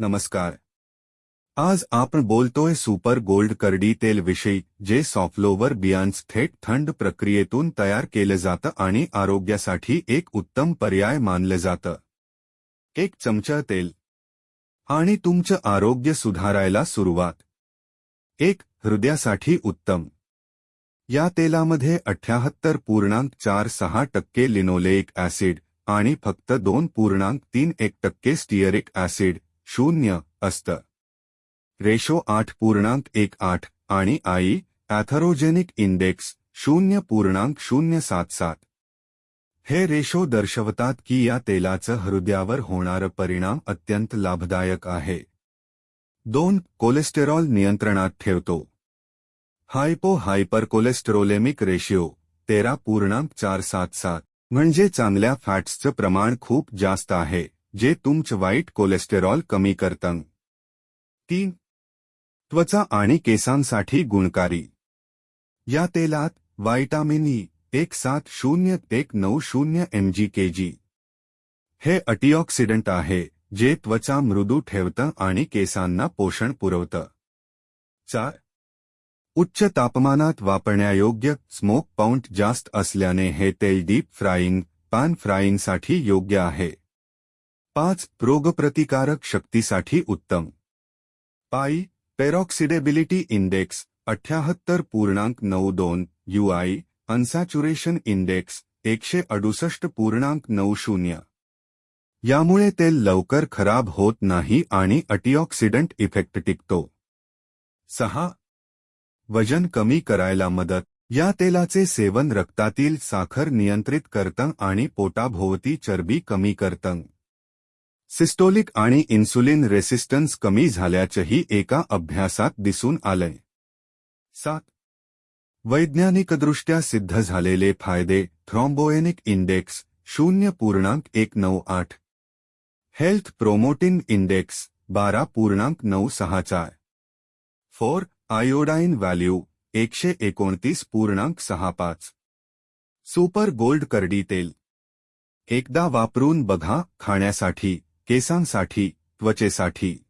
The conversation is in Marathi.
नमस्कार. आज आपण बोलतोय सुपर गोल्ड करडी तेल विषयी जे सॉफ्लोवर बियांस थेट थंड प्रक्रियेतून तयार केलं जातं आणि आरोग्यासाठी एक उत्तम पर्याय मानलं जातं. एक चमचा तेल. आणि तुमचं आरोग्य सुधारायला सुरुवात. एक हृदयासाठी उत्तम. या तेलामध्ये अठ्याहत्तर पूर्णांक चार सहा टक्के लिनोलेइक ऍसिड आणि फक्त दोन पूर्णांक तीन एक टक्के स्टिअरिक ऍसिड शून्य असतं. रेशो आठ पूर्णांक एक आठ आणि आई ॲथरोजेनिक इंडेक्स शून्य पूर्णांक शून्य सात सात. हे रेशो दर्शवतात की या तेलाचं हृदयावर होणारं परिणाम अत्यंत लाभदायक आहे. दोन कोलेस्टेरॉल नियंत्रणात ठेवतो. हायपो हायपर कोलेस्टेरोलेमिक रेशिओ तेरा पूर्णांक चार सात सात म्हणजे चांगल्या फॅट्सचं प्रमाण खूप जास्त आहे. जे तुमचं वाईट कोलेस्टेरॉल कमी करतं तीन. त्वचा आणि केसांसाठी गुणकारी. या तेलात व्हायटामिन ई एक सात शून्य एक नऊ शून्य एम जी के जी. हे अटिऑक्सिडंट आहे, जे त्वचा मृदू ठेवतं आणि केसांना पोषण पुरवतं. चार. उच्च तापमानात वापरण्यायोग्य स्मोक पाऊंट जास्त असल्याने हे तेल डीप फ्राईंग, पॅन फ्राईंगसाठी योग्य आहे. पाच रोगप्रतिकारक शक्तीसाठी उत्तम. पायी पेरॉक्सिडेबिलिटी इंडेक्स अठ्याहत्तर पूर्णांक नऊ दोन युआय अनसॅच्युरेशन इंडेक्स एकशे अडुसष्ट पूर्णांक नऊ शून्य. यामुळे तेल लवकर खराब होत नाही आणि अटीऑक्सिडंट इफेक्ट टिकतो. सहा. वजन कमी करायला मदत. या तेलाचे सेवन रक्तातील साखर नियंत्रित करतं आणि पोटाभोवती चरबी कमी करतं. सिस्टोलिक आणि इन्सुलिन रेसिस्टन्स कमी झाल्याचंही एका अभ्यासात दिसून आलंय. सात. वैज्ञानिकदृष्ट्या सिद्ध झालेले फायदे थ्रॉम्बोएनिक इंडेक्स शून्य पूर्णांक एक नऊ आठ. हेल्थ प्रोमोटिन इंडेक्स बारा पूर्णांक नऊ सहा चार. फोर. आयोडाईन व्हॅल्यू एकशे एकोणतीस पूर्णांक सहा पाच. सुपर गोल्ड करडी तेल. एकदा वापरून बघा खाण्यासाठी. केसांसाठी त्वचेसाठी.